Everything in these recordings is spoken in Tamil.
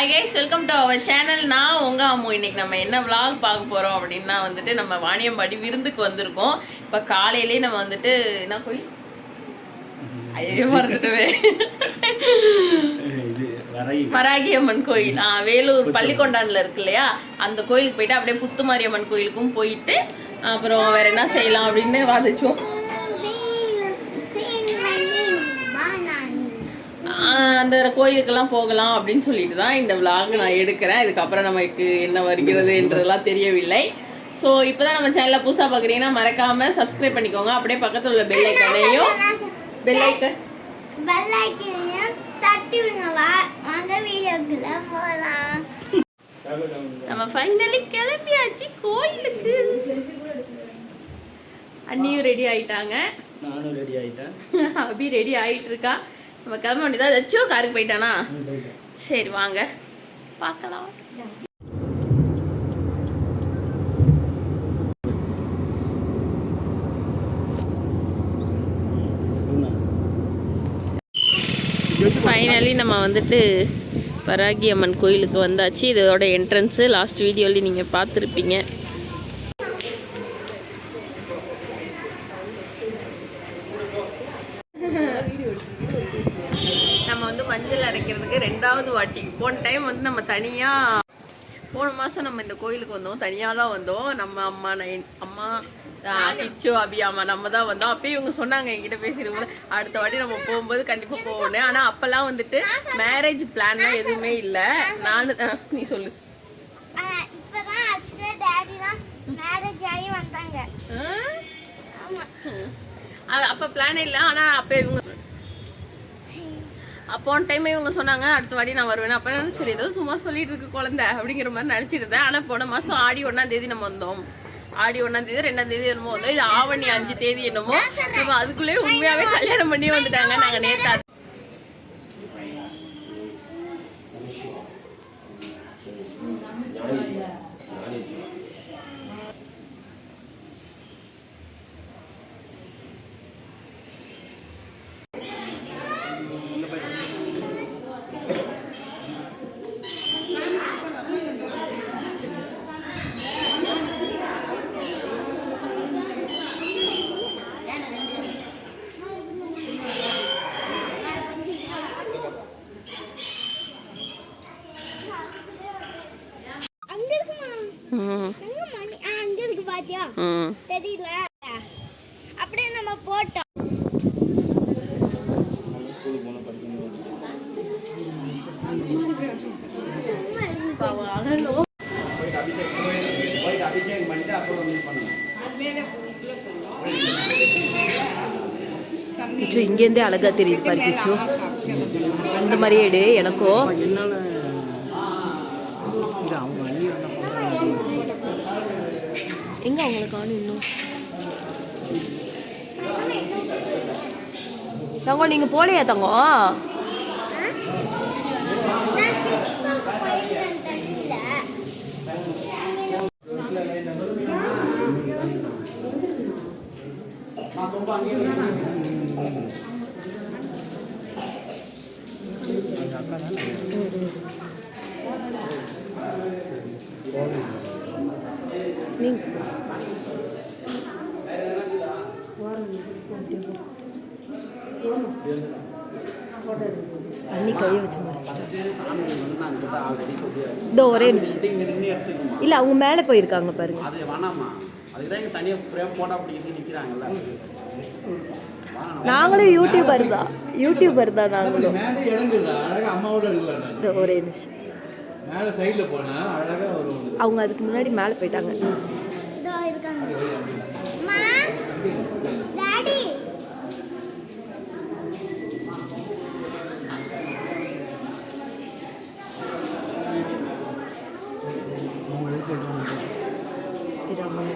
Hi guys welcome to our channel நான் உங்க அம்மு. இன்னைக்கு நம்ம என்ன vlog பார்க்க போறோம் அப்படின்னா வந்துட்டு நம்ம வாணியம்பாடி விருந்துக்கு வந்திருக்கோம். இப்போ காலையிலேயே நம்ம வந்துட்டு என்ன கோயில் ஐயோ மறந்துட்டுவே இது வரை மராகியம்மன் கோயில். ஆ வேலூர் பள்ளிக்கொண்டான்ல இருக்கு இல்லையா? அந்த கோயிலுக்கு போயிட்டு அப்படியே புத்துமாரியம்மன் கோயிலுக்கும் போயிட்டு அப்புறம் வேற என்ன செய்யலாம் அப்படின்னு வாதிச்சோம் அந்த கோயிலுக்கெல்லாம் போகலாம் அப்படின்னு சொல்லிட்டு தான் இந்த vlog நான் எடுக்கிறேன். இதுக்கப்புறம் நமக்கு என்ன வருகிறது என்றதெல்லாம் தெரியவில்லை. ஸோ இப்போ தான் நம்ம சேனலில் புதுசாக பார்க்குறீங்கன்னா மறக்காமல் சப்ஸ்கிரைப் பண்ணிக்கோங்க. அப்படியே பக்கத்தில் உள்ள பெல் ஐக்கனையும் பெல் ஐக்கன் தட்டி விடுங்க வா வாங்க வீடியோக்குள்ள போலாம். நம்ம ஃபைனலி கிளம்பியாச்சு கோயிலுக்கு. அண்ணியும் ரெடி ஆயிட்டாங்க. நானும் ரெடி ஆயிட்டேன். அபி ரெடி ஆயிட்டு இருக்கா? நம்ம கிளம்ப வேண்டியதா? ஏதாச்சும் காருக்கு போயிட்டானா? சரி வாங்க. பார்க்கலாம். ஃபைனலி நம்ம வந்துட்டு வராகி அம்மன் கோயிலுக்கு வந்தாச்சு. இதோட என்ட்ரன்ஸு லாஸ்ட் வீடியோவில் நீங்கள் பார்த்துருப்பீங்க. வந்து மஞ்சள் அரைக்கிறதுக்கு ரெண்டாவது வாட்டி. போன டைம் வந்து நம்ம தனியாக போன மாதம் நம்ம இந்த கோயிலுக்கு வந்தோம். தனியாக தான் வந்தோம். நம்ம அம்மா நைன் அம்மா கிச்சு அபி அம்மா நம்ம தான் வந்தோம். அப்பயும் இவங்க சொன்னாங்க என்கிட்ட போது அடுத்த வாட்டி நம்ம போகும்போது கண்டிப்பாக போகணும் ஆனால் அப்போல்லாம் வந்துட்டு மேரேஜ் பிளான்லாம் எதுவுமே இல்லை. நான் நீ சொல்லு. அப்போ பிளானே இல்லை. ஆனால் அப்போ இவங்க போன டைம் இவங்க சொன்னாங்க அடுத்த வாட்டி நான் வருவேன் அப்போ சரி ஏதோ சும்மா சொல்லிட்டு இருக்கு குழந்தை அப்படிங்கிற மாதிரி நினச்சிட்டு இருந்தேன். ஆனால் போன மாதம் ஆடி ஒன்றாம் தேதி நம்ம வந்தோம். ஆடி ஒன்றாம் தேதி ரெண்டாம் தேதி என்னமோ வந்தோம். இது ஆவணி அஞ்சு தேதி என்னமோ. இப்போ அதுக்குள்ளேயே உண்மையாகவே கல்யாணம் பண்ணி வந்துட்டாங்க. நாங்கள் நேற்று அங்க இருக்குமா ம் அங்க மணி ஆ, அங்க இருக்கு பாத்தியா ம் தெரியல அப்படியே நம்ம போட்டோம். கிச்சு இங்கேருந்தே அழகா தெரியுது பாரு கிச்சு. இந்த மாதிரியே எடு எனக்கும் எங்கே இது எங்க காணும் இன்னும்? தங்கம் நீங்க போலையா தங்கம் Gracias. அண்ணி கையை வச்சு மறைச்சிட்டு. சாமி வந்து ஆல்ரெடி இதோ ஒரே நிமிஷம். இல்ல அவங்க மேல போயிருக்காங்க பாருங்க. அது வேணாமா அதுக்கு தான் இங்கே தனியாக ஃப்ரேம் போட்டோ அப்படி நிற்கிறாங்கல்ல நாங்களும் யூடியூபர் தான். யூடியூபர் தான் நாங்களும். இதோ ஒரே நிமிஷம். அவங்க அதுக்கு முன்னாடி மேல போயிட்டாங்க இதோ இருக்காங்க அம்மா டாடி இது அவங்க ரெண்டு பேர் கீழே வந்துட்டோம் ஒரு சூப்பரான தரிசனம் ஐயோ இது அக்கா வா நான் தான் அக்கா நினைச்ச அக்கா அப்படின்ற மாங்காய் உடைக்க ஆமா ஆமாமா கூட அவ்வளவு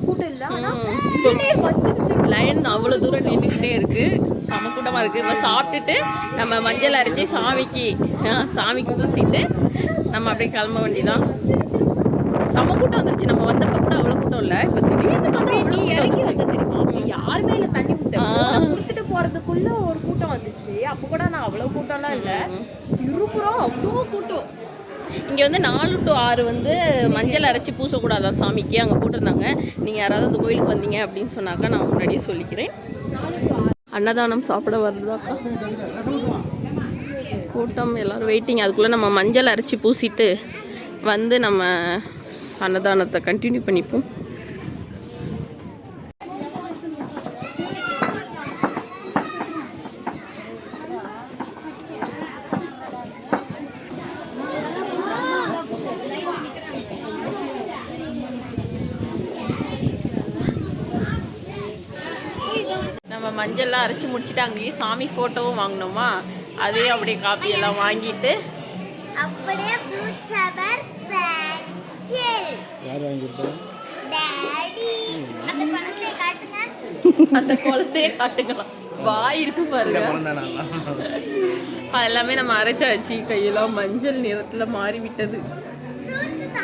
கூட்டம் இல்ல. ஆனா ம். திடீர்னு வச்சுட்டு லைன் அவ்வளோ தூரம் நின்றுக்கிட்டே இருக்குது செம கூட்டமாக இருக்குது இப்போ சாப்பிட்டுட்டு நம்ம மஞ்சள் அரைச்சி சாமிக்கு சாமிக்கு பூசிட்டு நம்ம அப்படியே கிளம்ப வேண்டியதான் செம கூட்டம் வந்துருச்சு. நம்ம வந்தப்ப கூட அவ்வளோ கூட்டம் இல்லை. இப்போ திடீர்னு பார்த்தா நீ இறங்கி வந்த தெரியுமா? யாருமே இல்ல தண்ணி ஊத்த. கொடுத்துட்டு போறதுக்குள்ள ஒரு கூட்டம் வந்துச்சு. அப்ப கூட நான் அவ்வளவு கூட்டம்லாம் இல்ல. இருபுறம் அவ்வளோ கூட்டம். இங்கே வந்து நாலு டு ஆறு வந்து மஞ்சள் அரைச்சி பூசக்கூடாதான் சாமிக்கு? அங்கே போட்டிருந்தாங்க. நீங்கள் யாராவது அந்த கோயிலுக்கு வந்தீங்க அப்படின்னு சொன்னாக்கா நான் முன்னாடியே சொல்லிக்கிறேன். அன்னதானம் சாப்பிட வருதாக்கா கூட்டம் எல்லாரும் வெயிட்டிங் அதுக்குள்ளே நம்ம மஞ்சள் அரைச்சி பூசிட்டு வந்து நம்ம அன்னதானத்தை கண்டினியூ பண்ணிப்போம். நம்ம மஞ்சள்லாம் அரைச்சி முடிச்சுட்டு அங்கேயே சாமி ஃபோட்டோவும் வாங்கினோமா? அதையும் அப்படியே காப்பி எல்லாம் வாங்கிட்டு அப்படியே ஃப்ரூட் யார் வாங்கியிருப்பா டாடி அந்த குழந்தைய காட்டுங்க. அந்த குழந்தைய காட்டுக்கலாம் வாய் இருக்கு பாருங்க. அது எல்லாமே நம்ம அரைச்சாச்சு கையெல்லாம் மஞ்சள் நிறத்தில் மாறி விட்டது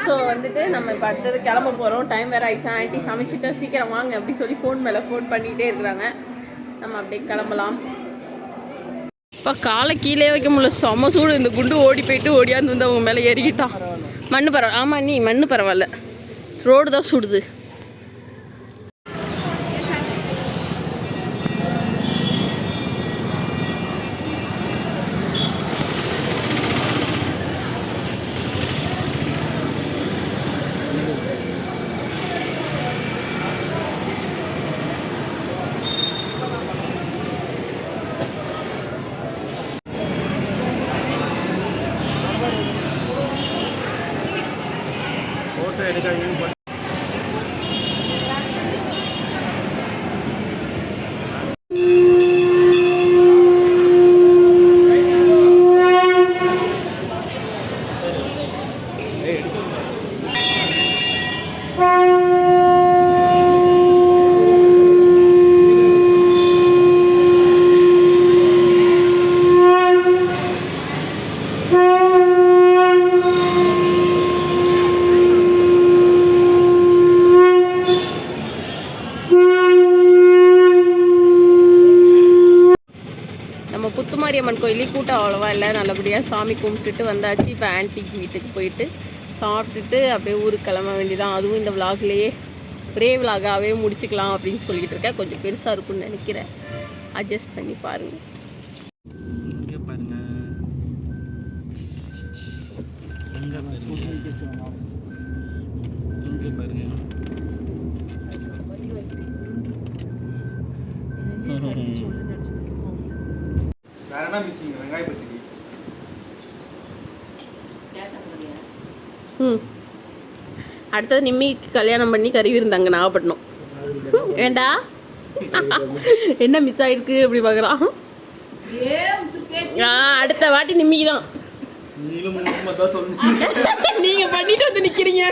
ஸோ வந்துட்டு நம்ம இப்போ அடுத்தது கிளம்ப போகிறோம் டைம் வேறு ஆயிடுச்சா. ஆண்டி சமைச்சிட்டு சீக்கிரம் வாங்க அப்படி சொல்லி ஃபோன் மேலே ஃபோன் பண்ணிகிட்டே இருக்கிறாங்க. நம்ம அப்படியே கிளம்பலாம். இப்போ காலை கீழே வைக்க முடியல. செம சூடு. இந்த குண்டு ஓடி போயிட்டு ஓடியாந்து வந்து அவங்க மேலே ஏறிக்கிட்டான். மண்ணு பரவாயில்ல ஆமாம் நீ மண்ணு பரவாயில்ல. ரோடு தான் சுடுது ஃபோட்டோ எடுக்காதீங்கன்னு நம்ம புத்துமாரியம்மன் அவ்வளோவா இல்லை நல்லபடியாக சாமி கும்பிட்டுட்டு வந்தாச்சு. இப்போ ஆன்டிக் வீட்டுக்கு போயிட்டு சாப்பிட்டுட்டு அப்படியே ஊருக்கு கிளம்ப வேண்டியதான் அதுவும் இந்த விலாக்லேயே ஒரே விலாகாகவே முடிச்சுக்கலாம் அப்படின்னு சொல்லிட்டு இருக்கேன். கொஞ்சம் பெருசாக இருக்கும்னு நினைக்கிறேன். அட்ஜஸ்ட் பண்ணி பாருங்கள் இங்கே அங்கே பாருங்க இங்கே பாருங்க வேற மிஸ்ஸிங் வெங்காய பச்சடி ம். அடுத்தது நிம்மிக்கு கல்யாணம் பண்ணி கறி விருந்தாங்க நாகப்பட்டினம். ஏண்டா? என்ன மிஸ் ஆயிருக்கு அப்படி பார்க்குறான் அடுத்த வாட்டி நிம்மிக்கு தான் நீங்க பண்ணிட்டு வந்து நிக்கிறீங்க.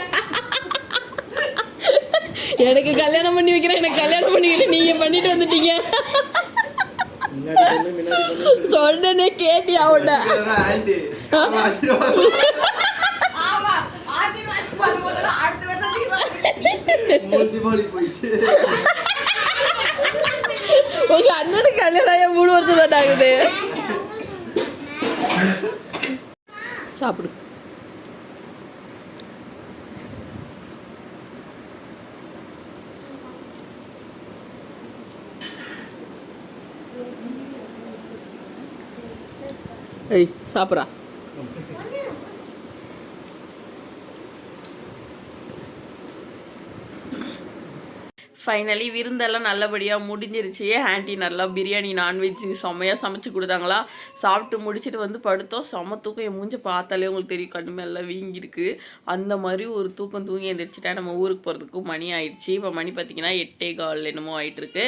எனக்கு கல்யாணம் பண்ணி வைக்கிறேன் எனக்கு கல்யாணம் பண்ணிக்கிட்டு நீங்க பண்ணிட்டு வந்துட்டீங்க. சொன்னனே கேட்டியா போயிடுச்சு உங்க அண்ணனுக்கு கல்யாணம் மூணு வருஷம் தான் ஆகுது சாப்பிடு ஏய் சாப்பிட்றா ஃபைனலி விருந்தெல்லாம் நல்லபடியாக முடிஞ்சிருச்சு. ஆண்டி நல்லா பிரியாணி நான்வெஜ் செம்மையாக சமைச்சு கொடுத்தாங்களா? சாப்பிட்டு முடிச்சுட்டு வந்து படுத்தோம். செம்ம தூக்கம். என் மூஞ்ச பார்த்தாலே உங்களுக்கு தெரியும். கண்ணு மேலாம் வீங்கிருக்கு அந்த மாதிரி ஒரு தூக்கம் தூங்கி எழுந்திரிச்சிட்டேன் நம்ம ஊருக்கு போகிறதுக்கு மணி ஆயிடுச்சு. இப்போ மணி பார்த்திங்கன்னா எட்டே கால் என்னமோ ஆகிட்டுருக்கு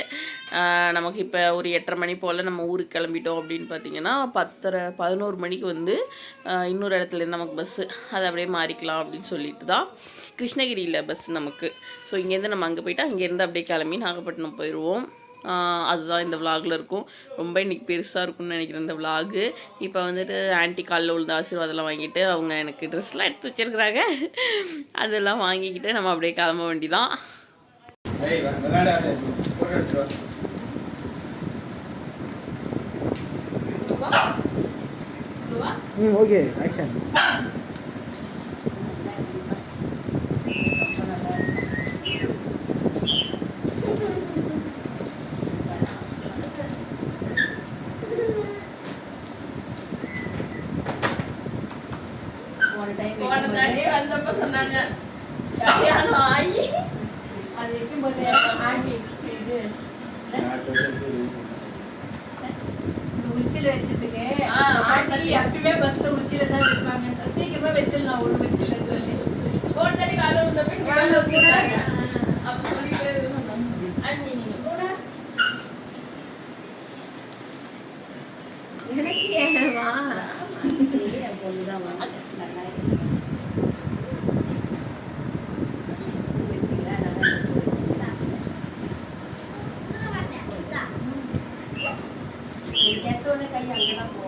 நமக்கு இப்போ ஒரு எட்டரை மணி போல் நம்ம ஊருக்கு கிளம்பிட்டோம் அப்படின்னு பார்த்தீங்கன்னா பத்தரை பதினோரு மணிக்கு வந்து இன்னொரு இடத்துலேருந்து நமக்கு பஸ்ஸு அதை அப்படியே மாறிக்கலாம் அப்படின்னு சொல்லிட்டு தான் கிருஷ்ணகிரியில் பஸ் நமக்கு. ஸோ இங்கேருந்து நம்ம அங்கே போயிட்டு அங்கேருந்து அப்படியே கிளம்பி நாகப்பட்டினம் போயிடுவோம். அதுதான் இந்த விலாகில் இருக்கும். ரொம்ப இன்றைக்கி பெருசாக இருக்கும்னு நினைக்கிறேன் இந்த விலாகு இப்போ வந்துட்டு ஆன்ட்டி காலில் உள்ள ஆசீர்வாதம்லாம் வாங்கிட்டு அவங்க எனக்கு ட்ரெஸ்லாம் எடுத்து வச்சிருக்கிறாங்க. அதெல்லாம் வாங்கிக்கிட்டு நம்ம அப்படியே கிளம்ப வேண்டிதான். ஓகே ஆக்ஷன் வந்தப்ப சொன்னாங்க கல்யாணம் ஆகி 많이 안 나고